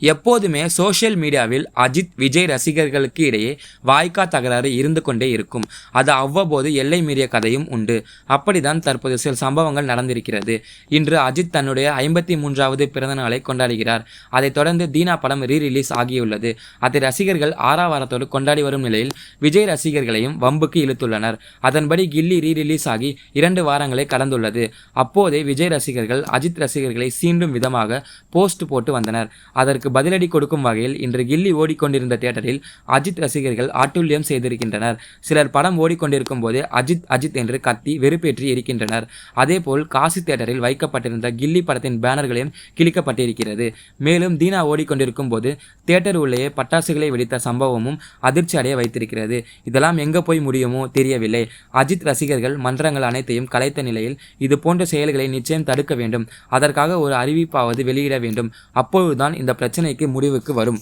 எப்போதுமே சோஷியல் மீடியாவில் அஜித் விஜய் ரசிகர்களுக்கு இடையே வாய்க்கா தகராறு இருந்து கொண்டே இருக்கும். அது அவ்வப்போது எல்லை மீறிய கதையும் உண்டு. அப்படிதான் தற்போது சில சம்பவங்கள் நடந்திருக்கிறது. இன்று அஜித் தன்னுடைய ஐம்பத்தி மூன்றாவது பிறந்த நாளை கொண்டாடுகிறார். அதைத் தொடர்ந்து தீனா படம் ரீ ரிலீஸ் ஆகியுள்ளது. அதை ரசிகர்கள் ஆறாவாரத்தோடு கொண்டாடி வரும் நிலையில் விஜய் ரசிகர்களையும் வம்புக்கு இழுத்துள்ளனர். அதன்படி கில்லி ரீ ரிலீஸ் ஆகி இரண்டு வாரங்களை கடந்துள்ளது. அப்போதே விஜய் ரசிகர்கள் அஜித் ரசிகர்களை சீண்டும் விதமாக போஸ்ட் போட்டு வந்தனர். அதற்கு பதிலடி கொடுக்கும் வகையில் இன்று கில்லி ஓடிக்கொண்டிருந்த தியேட்டரில் அஜித் ரசிகர்கள் ஆட்டுல்யம் செய்திருக்கின்றனர். சிலர் படம் ஓடிக்கொண்டிருக்கும் போது அஜித் அஜித் என்று கத்தி வெறுப்பேற்றி இருக்கின்றனர். அதேபோல் காசி தியேட்டரில் வைக்கப்பட்டிருந்த கில்லி படத்தின் பேனர்களையும் கிழிக்கப்பட்டிருக்கிறது. மேலும் தீனா ஓடிக்கொண்டிருக்கும் போது தியேட்டர் உள்ளேயே பட்டாசுகளை வெடித்த சம்பவமும் அதிர்ச்சி அடைய வைத்திருக்கிறது. இதெல்லாம் எங்க போய் முடியுமோ தெரியவில்லை. அஜித் ரசிகர்கள் மன்றங்கள் அனைத்தையும் கலைத்த நிலையில் இது போன்ற செயல்களை நிச்சயம் தடுக்க வேண்டும். அதற்காக ஒரு அறிவிப்பாவது வெளியிட வேண்டும். அப்பொழுதுதான் இந்த பிரச்சனை பிரச்சனைக்கு முடிவுக்கு வரும்.